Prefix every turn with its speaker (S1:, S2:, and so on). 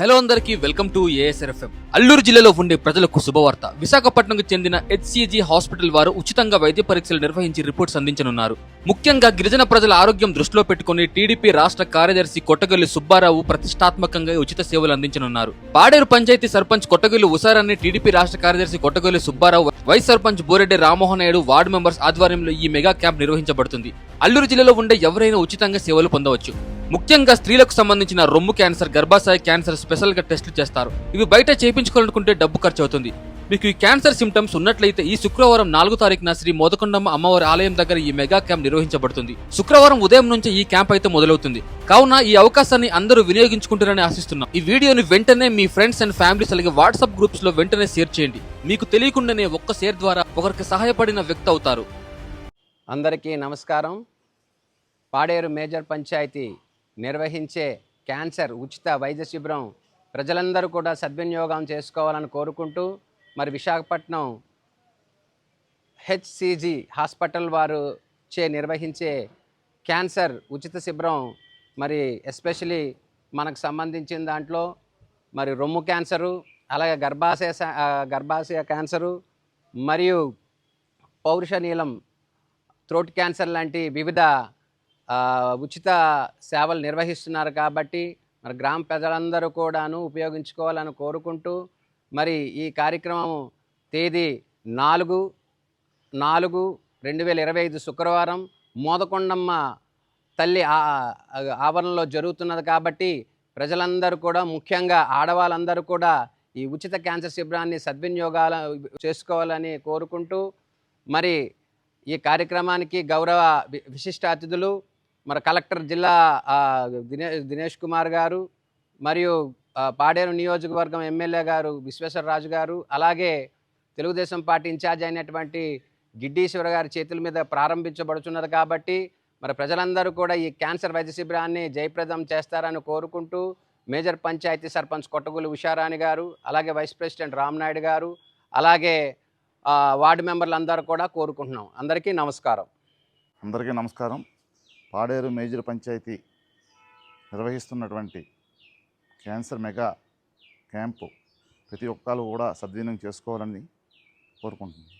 S1: Hello అందరికీ welcome to ఏఎస్ఆర్ఎఫ్ఎం Alluri జిల్లాలో ఉండే ప్రజలకు శుభవార్త. విశాఖపట్నంకు చెందిన హెచ్సిజి హాస్పిటల్ వారు ఉచితంగా వైద్య పరీక్షలు నిర్వహించి రిపోర్ట్స్ అందించనున్నారు. ముఖ్యంగా గిరిజన ప్రజల ఆరోగ్యం దృష్టిలో పెట్టుకుని టీడీపీ రాష్ట్ర కార్యదర్శి కొట్టగల్లి సుబ్బారావు ప్రతిష్టాత్మకంగా ఉచిత సేవలు అందించనున్నారు. పాడేరు పంచాయతీ సర్పంచ్ కొట్టగల్లి ఉసారాన్ని టీడీపీ రాష్ట్ర కార్యదర్శి Kottagalli Subbarao vice sarpanch Boreddy Rammohan Naidu ward members ఆధ్వర్యంలో ఈ మెగా క్యాంప్ నిర్వహించబడుతుంది. అల్లూరు జిల్లాలో ఉండే ఎవరైనా ఉచితంగా సేవలు పొందవచ్చు. ముఖ్యంగా స్త్రీలకు సంబంధించిన రొమ్ము క్యాన్సర్ గర్భాశయ క్యాన్సర్ స్పెషల్గా టెస్టులు చేస్తారు. ఇవి బయట చేయించుకోవాలనుకుంటే డబ్బు ఖర్చు అవుతుంది. మీకు ఈ క్యాన్సర్ సిమ్టమ్స్ ఉన్నట్లయితే ఈ శుక్రవారం నాలుగో తారీఖున శ్రీ మోదకొండమ్మ అమ్మవారి ఆలయం దగ్గర ఈ మెగా క్యాంప్ నిర్వహించబడుతుంది. శుక్రవారం ఉదయం నుంచి ఈ క్యాంప్ అయితే మొదలవుతుంది. కావున ఈ అవకాశాన్ని అందరూ వినియోగించుకుంటారని ఆశిస్తున్నాం. ఈ వీడియోని వెంటనే మీ ఫ్రెండ్స్ అండ్ ఫ్యామిలీస్ అలాగే వాట్సాప్ గ్రూప్స్లో వెంటనే షేర్ చేయండి. మీకు తెలియకుండానే ఒక్క షేర్ ద్వారా ఒకరికి సహాయపడిన వ్యక్తి అవుతారు.
S2: అందరికీ నమస్కారం. పాడేరు మేజర్ పంచాయతీ నిర్వహించే క్యాన్సర్ ఉచిత వైద్య శిబిరం ప్రజలందరూ కూడా సద్వినియోగం చేసుకోవాలని కోరుకుంటూ మరి విశాఖపట్నం హెచ్సిజి హాస్పిటల్ వారు చే నిర్వహించే క్యాన్సర్ ఉచిత శిబిరం మరి ఎస్పెషలీ మనకు సంబంధించిన దాంట్లో మరి రొమ్ము క్యాన్సరు అలాగే గర్భాశయ గర్భాశయ క్యాన్సరు మరియు పౌరుష నీలం థ్రోట్ క్యాన్సర్ లాంటి వివిధ ఉచిత సేవలు నిర్వహిస్తున్నారు కాబట్టి మరి గ్రామ ప్రజలందరూ కూడాను ఉపయోగించుకోవాలని కోరుకుంటూ మరి ఈ కార్యక్రమం తేదీ నాలుగు నాలుగు రెండు వేల ఇరవై ఐదు శుక్రవారం మోదకొండమ్మ తల్లి ఆవరణలో జరుగుతున్నది కాబట్టి ప్రజలందరూ కూడా ముఖ్యంగా ఆడవాళ్ళందరూ కూడా ఈ ఉచిత క్యాన్సర్ శిబిరాన్ని సద్వినియోగాల చేసుకోవాలని కోరుకుంటూ మరి ఈ కార్యక్రమానికి గౌరవ వి- విశిష్ట అతిథులు మరి కలెక్టర్ జిల్లా దినే దినేష్ కుమార్ గారు మరియు పాడేరు నియోజకవర్గం ఎమ్మెల్యే గారు విశ్వేశ్వరరాజు గారు అలాగే తెలుగుదేశం పార్టీ ఇన్ఛార్జ్ అయినటువంటి గిడ్డీశ్వర గారి చేతుల మీద ప్రారంభించబడుతున్నది కాబట్టి మరి ప్రజలందరూ కూడా ఈ క్యాన్సర్ వైద్య శిబిరాన్ని జయప్రదం చేస్తారని కోరుకుంటూ మేజర్ పంచాయతీ సర్పంచ్ కొట్టగూలు ఉషారాణి గారు అలాగే వైస్ ప్రెసిడెంట్ రామ్నాయుడు గారు అలాగే వార్డు మెంబర్లందరూ కూడా కోరుకుంటున్నాం. అందరికీ నమస్కారం.
S3: అందరికీ నమస్కారం. పాడేరు మేజర్ పంచాయతీ నిర్వహిస్తున్నటువంటి క్యాన్సర్ మెగా క్యాంపు ప్రతి ఒక్కరు కూడా సద్వినియోగం చేసుకోవాలని కోరుకుంటున్నాను.